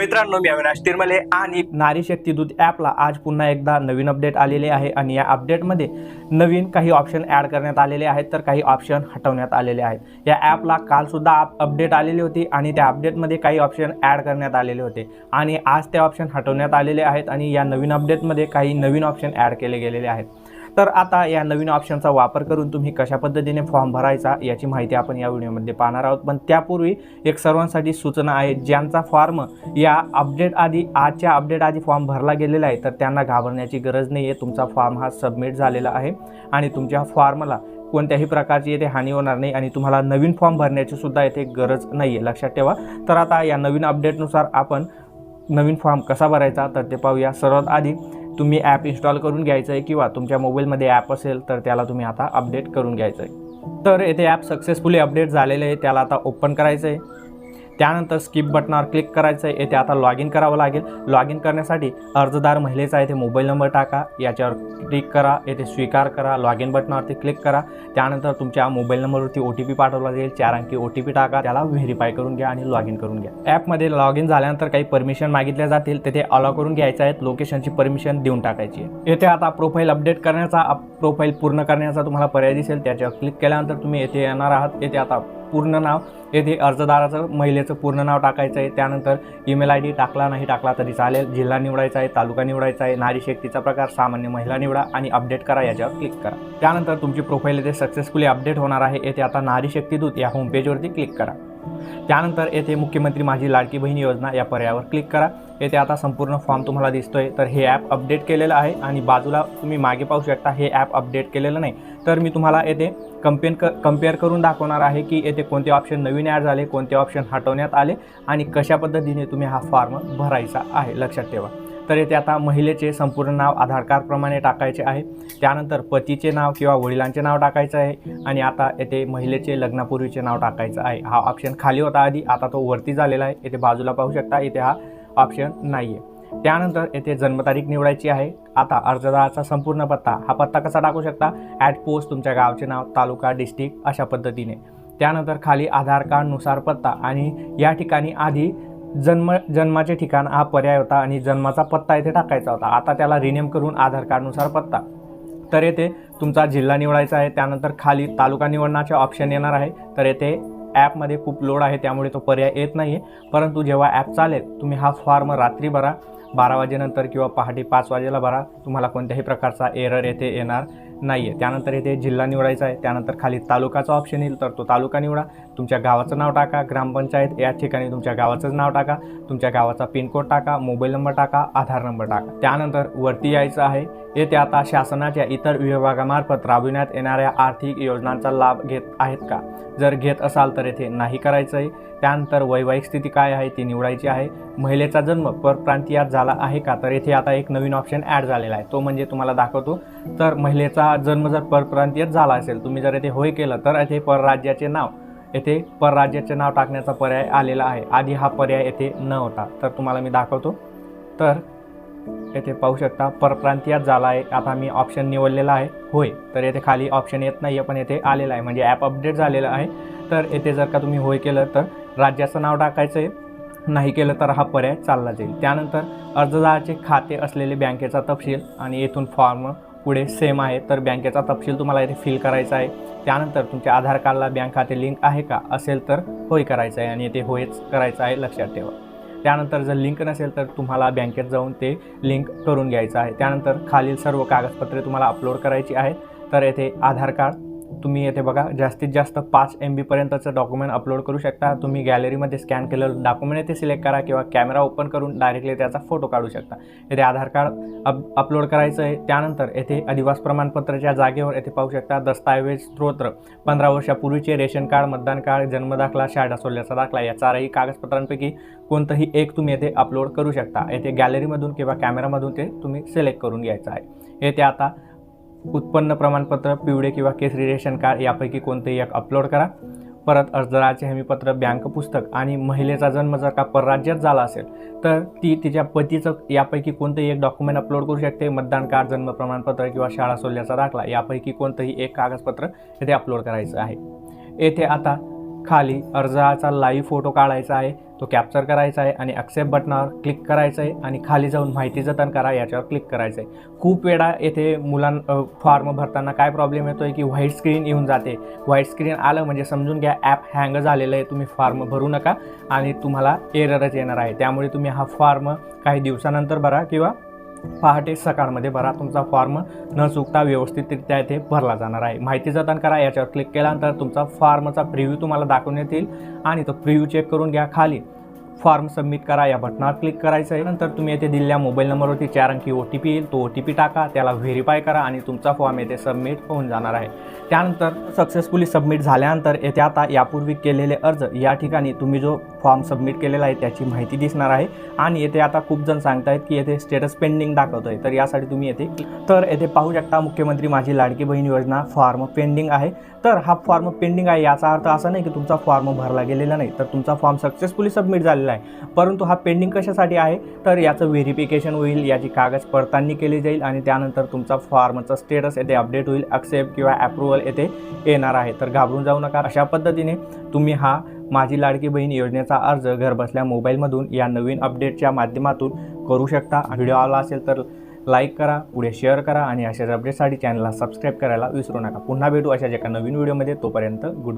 मित्रांनो मी अविनाश तिरमले आणि नारी शक्ती दूत ॲपला आज पुन्हा एकदा नवीन अपडेट आलेले आहे आणि या अपडेटमध्ये नवीन काही ऑप्शन ॲड करण्यात आलेले आहेत तर काही ऑप्शन हटवण्यात आलेले आहेत. या ॲपला कालसुद्धा आप अपडेट आलेली होती आणि त्या अपडेटमध्ये काही ऑप्शन ॲड करण्यात आलेले होते. आणि आज ते ऑप्शन हटवण्यात आलेले आहेत आणि या नवीन अपडेटमध्ये काही नवीन ऑप्शन ॲड केले गेलेले आहेत. तर आता या नवीन ऑप्शनचा वापर करून तुम्ही कशा पद्धतीने फॉर्म भरायचा याची माहिती आपण या व्हिडिओमध्ये पाहणार आहोत. पण त्यापूर्वी एक सर्वांसाठी सूचना आहे ज्यांचा फॉर्म या अपडेट आधी आजच्या अपडेट आधी फॉर्म भरला गेलेला आहे तर त्यांना घाबरण्याची गरज नाही आहे तुमचा फॉर्म हा सबमिट झालेला आहे आणि तुमच्या फॉर्मला कोणत्याही प्रकारची येथे हानी होणार नाही आणि तुम्हाला नवीन फॉर्म भरण्याची सुद्धा येथे गरज नाही आहे लक्षात ठेवा. तर आता या नवीन अपडेटनुसार आपण नवीन फॉर्म कसा भरायचा तर ते पाहूया. सर्वात आधी तुम्ही ॲप इन्स्टॉल करून घ्यायचं आहे किंवा तुमच्या मोबाईलमध्ये ॲप असेल तर त्याला तुम्ही आता अपडेट करून घ्यायचं आहे. तर येथे ॲप सक्सेसफुली अपडेट झालेलं आहे त्याला आता ओपन करायचं आहे. त्यानंतर स्किप बटनावर क्लिक करायचं आहे. येथे आता लॉग इन करावं लागेल. लॉग इन करण्यासाठी अर्जदार महिलेचा येथे मोबाईल नंबर टाका. याच्यावर क्लिक करा. येथे स्वीकार करा. लॉग इन बटनावरती क्लिक करा. त्यानंतर तुमच्या मोबाईल नंबरवरती ओ टी पी पाठवला जाईल. चार अंकी ओ टी पी टाका. त्याला व्हेरीफाय करून घ्या आणि लॉग इन करून घ्या. ॲपमध्ये लॉग इन झाल्यानंतर काही परमिशन मागितल्या जातील. तेथे अलाव करून घ्यायचं आहेत लोकेशनची परमिशन देऊन टाकायची आहे. येथे आता प्रोफाईल अपडेट करण्याचा प्रोफाईल पूर्ण करण्याचा तुम्हाला पर्याय दिसेल. त्याच्यावर क्लिक केल्यानंतर तुम्ही येथे येणार आहात. येथे आता पूर्ण नाव. येथे अर्जदाराचं महिलेचं पूर्ण नाव टाकायचं आहे. त्यानंतर ईमेल आय डी टाकला नाही टाकला तरी चालेल. जिल्हा निवडायचा आहे तालुका निवडायचा आहे. नारी शक्तीचा प्रकार सामान्य महिला निवडा आणि अपडेट करा याच्यावर क्लिक करा. त्यानंतर तुमची प्रोफाईल येथे सक्सेसफुली अपडेट होणार आहे. येथे आता नारी शक्तीदूत या होमपेजवरती क्लिक करा. त्यानंतर येथे मुख्यमंत्री माझी लाडकी बहीण योजना या पर्यायावर क्लिक करा. येथे आता संपूर्ण फॉर्म तुम्हाला दिसतोय तर हे ॲप अपडेट केलेलं आहे आणि बाजूला तुम्ही मागे पाहू शकता हे ॲप अपडेट केलेलं नाही. तर मी तुम्हाला येथे कम्पेन क कंपेअर करून दाखवणार आहे की येथे कोणते ऑप्शन नवीन ॲड झाले कोणते ऑप्शन हटवण्यात आले आणि कशा पद्धतीने तुम्ही हा फॉर्म भरायचा आहे. लक्षात ठेवा. तर येथे आता महिलेचे संपूर्ण नाव आधार कार्डप्रमाणे टाकायचे आहे. त्यानंतर पतीचे नाव किंवा वडिलांचे नाव टाकायचं आहे. आणि आता येथे महिलेचे लग्नापूर्वीचे नाव टाकायचं आहे. हा ऑप्शन खाली होता आधी आता तो वरती झालेला आहे. येथे बाजूला पाहू शकता इथे हा ऑप्शन नाही आहे त्यानंतर येथे जन्मतारीख निवडायची आहे. आता अर्जदाराचा संपूर्ण पत्ता हा पत्ता कसा टाकू शकता? ॲट पोस्ट तुमच्या गावचे नाव तालुका डिस्ट्रिक्ट अशा पद्धतीने. त्यानंतर खाली आधार कार्डनुसार पत्ता आणि या ठिकाणी आधी जन्म जन्माचे ठिकाण हा पर्याय होता आणि जन्माचा पत्ता येथे टाकायचा होता. आता त्याला रिनेम करून आधार कार्डनुसार पत्ता. तर येथे तुमचा जिल्हा निवडायचा आहे. त्यानंतर खाली तालुका निवडण्याचे ऑप्शन येणार आहे. तर येथे ॲपमध्ये खूप लोड आहे. त्यामुळे तो पर्याय येत नाही आहे परंतु जेव्हा ॲप चालेल तुम्ही हा फॉर्म रात्री भरा. बारा वाजेनंतर किंवा पहाटे पाच वाजेला भरा. तुम्हाला कोणत्याही प्रकारचा एरर येथे येणार नाही आहे त्यानंतर येथे जिल्हा निवडायचा आहे. त्यानंतर खाली तालुकाचा ऑप्शन येईल तर तो तालुका निवडा. तुमच्या गावाचं नाव टाका ग्रामपंचायत या ठिकाणी तुमच्या गावाचंच नाव टाका. तुमच्या गावाचा पिनकोड टाका मोबाईल नंबर टाका आधार नंबर टाका. त्यानंतर वरती यायचं आहे. येथे आता शासनाच्या इतर विभागामार्फत राबविण्यात येणाऱ्या आर्थिक योजनांचा लाभ घेत आहेत का? जर घेत असाल तर येथे नाही करायचं आहे त्यानंतर वैवाहिक स्थिती काय आहे ती निवडायची आहे. महिलेचा जन्म परप्रांतीयात झाला आहे का? तर येथे आता एक नवीन ऑप्शन ॲड झालेला आहे. तो म्हणजे तुम्हाला दाखवतो. तर महिलेचा जन्म जर परप्रांतीयात झाला असेल तुम्ही जर येथे होय केलं तर येथे परराज्याचे नाव येथे परराज्याचे नाव टाकण्याचा पर्याय आलेला आहे. आधी हा पर्याय येथे न होता. तर तुम्हाला मी दाखवतो. तर येथे पाहू शकता परप्रांतीयात झाला आहे. आता मी ऑप्शन निवडलेला आहे. होय. तर येथे खाली ऑप्शन येत नाही आहे पण येथे आलेला आहे. म्हणजे ॲप अपडेट झालेलं आहे. तर येथे जर का तुम्ही होय केलं तर राज्याचं नाव टाकायचं आहे नाही केलं तर हा पर्याय चालला जाईल. त्यानंतर अर्जदाराचे खाते असलेले बँकेचा तपशील आणि येथून फॉर्म पुढे सेम आहे तर बँकेचा तपशील तुम्हाला इथे फिल करायचा आहे. त्यानंतर तुमच्या आधार कार्डला बँक खाते लिंक आहे का? असेल तर होय करायचं आहे आणि येथे होयच करायचं आहे लक्षात ठेवा. त्यानंतर जर लिंक नसेल तर तुम्हाला बँकेत जाऊन ते लिंक करून घ्यायचं आहे. त्यानंतर खालील सर्व कागदपत्रे तुम्हाला अपलोड करायची आहेत. तर येथे आधार कार्ड तुम्ही येथे बघा जास्तीत जास्त पाच एम बीपर्यंतचं डॉक्युमेंट अपलोड करू शकता. तुम्ही गॅलरीमध्ये स्कॅन केलेलं डॉक्युमेंट येथे सिलेक्ट करा किंवा कॅमेरा ओपन करून डायरेक्टली त्याचा फोटो काढू शकता. येथे आधार कार्ड अप अपलोड करायचं आहे. त्यानंतर येथे अधिवास प्रमाणपत्राच्या जागेवर येथे पाहू शकता दस्तावेज स्त्रोत्र पंधरा वर्षापूर्वीचे रेशन कार्ड मतदान कार्ड जन्मदाखला शाळा सोडल्याचा दाखला या चारही कागदपत्रांपैकी कोणतंही एक तुम्ही येथे अपलोड करू शकता. येथे गॅलरीमधून किंवा कॅमेरामधून ते तुम्ही सिलेक्ट करून घ्यायचं आहे. येथे आता उत्पन्न प्रमाणपत्र पिवळे किंवा केसरी रेशन कार्ड यापैकी कोणतेही एक अपलोड करा. परत अर्जदाराचे हमीपत्र बँक पुस्तक आणि महिलेचा जन्म जर का परराज्यात झाला असेल तर ती तिच्या पतीचं यापैकी कोणतंही एक डॉक्युमेंट अपलोड करू शकते. मतदान कार्ड जन्म प्रमाणपत्र किंवा शाळा सोडल्याचा दाखला यापैकी कोणतंही एक कागदपत्र येथे अपलोड करायचं आहे. येथे आता खाली अर्जाचा लाईव्ह फोटो काढायचा आहे तो कॅप्चर करायचा आहे आणि ॲक्सेप्ट बटनावर क्लिक करायचं आहे आणि खाली जाऊन माहिती जतन करा याच्यावर क्लिक करायचं आहे. खूप वेळा येथे मुलां फॉर्म भरताना काय प्रॉब्लेम येतो आहे की व्हाईट स्क्रीन येऊन जाते. व्हाईट स्क्रीन आलं म्हणजे समजून घ्या ॲप हँग झालेलं आहे तुम्ही फॉर्म भरू नका आणि तुम्हाला एररच येणार आहे. त्यामुळे तुम्ही हा फॉर्म काही दिवसानंतर भरा किंवा पहाटे सकाळमध्ये भरा तुमचा फॉर्म न चुकता व्यवस्थितरित्या इथे भरला जाणार आहे. माहिती जतन करा याच्यावर क्लिक केल्यानंतर तुमचा फॉर्मचा प्रिव्ह्यू तुम्हाला दाखवण्यात येईल आणि तो प्रिव्ह्यू चेक करून घ्या खाली. फॉर्म सबमिट करा या बटनावर क्लिक करायचं आहे. नंतर तुम्ही येथे दिलेल्या मोबाईल नंबरवरती चार अंकी ओ टी पी येईल. तो ओ टी पी टाका त्याला व्हेरीफाय करा आणि तुमचा फॉर्म येथे सबमिट होऊन जाणार आहे. त्यानंतर सक्सेसफुली सबमिट झाल्यानंतर येथे आता यापूर्वी केलेले अर्ज या ठिकाणी तुम्ही जो फॉर्म सबमिट केलेला आहे त्याची माहिती दिसणार आहे. आणि येथे आता खूप जण सांगतायत की येथे स्टेटस पेंडिंग दाखवतोय. तर यासाठी तुम्ही येथे तर येथे पाहू शकता मुख्यमंत्री माझी लाडकी बहीण योजना फॉर्म पेंडिंग आहे. तर हा फॉर्म पेंडिंग आहे याचा अर्थ असा नाही की तुमचा फॉर्म भरला गेलेला नाही. तर तुमचा फॉर्म सक्सेसफुली सबमिट झाला झालेला आहे परंतु हा पेंडिंग कशासाठी आहे? तर याचं व्हेरिफिकेशन होईल याची कागद पडताळणी केली जाईल आणि त्यानंतर तुमचा फॉर्मचा स्टेटस येथे अपडेट होईल ॲक्सेप्ट किंवा अप्रुव्हल येथे येणार आहे. तर घाबरून जाऊ नका. अशा पद्धतीने तुम्ही हा माझी लाडकी बहीण योजनेचा अर्ज घरबसल्या मोबाईलमधून या नवीन अपडेटच्या माध्यमातून करू शकता. व्हिडिओ आला असेल तर लाईक करा पुढे शेअर करा आणि अशाच अपडेटसाठी चॅनलला सबस्क्राईब करायला विसरू नका. पुन्हा भेटू अशाच एका नवीन व्हिडिओमध्ये तोपर्यंत गुड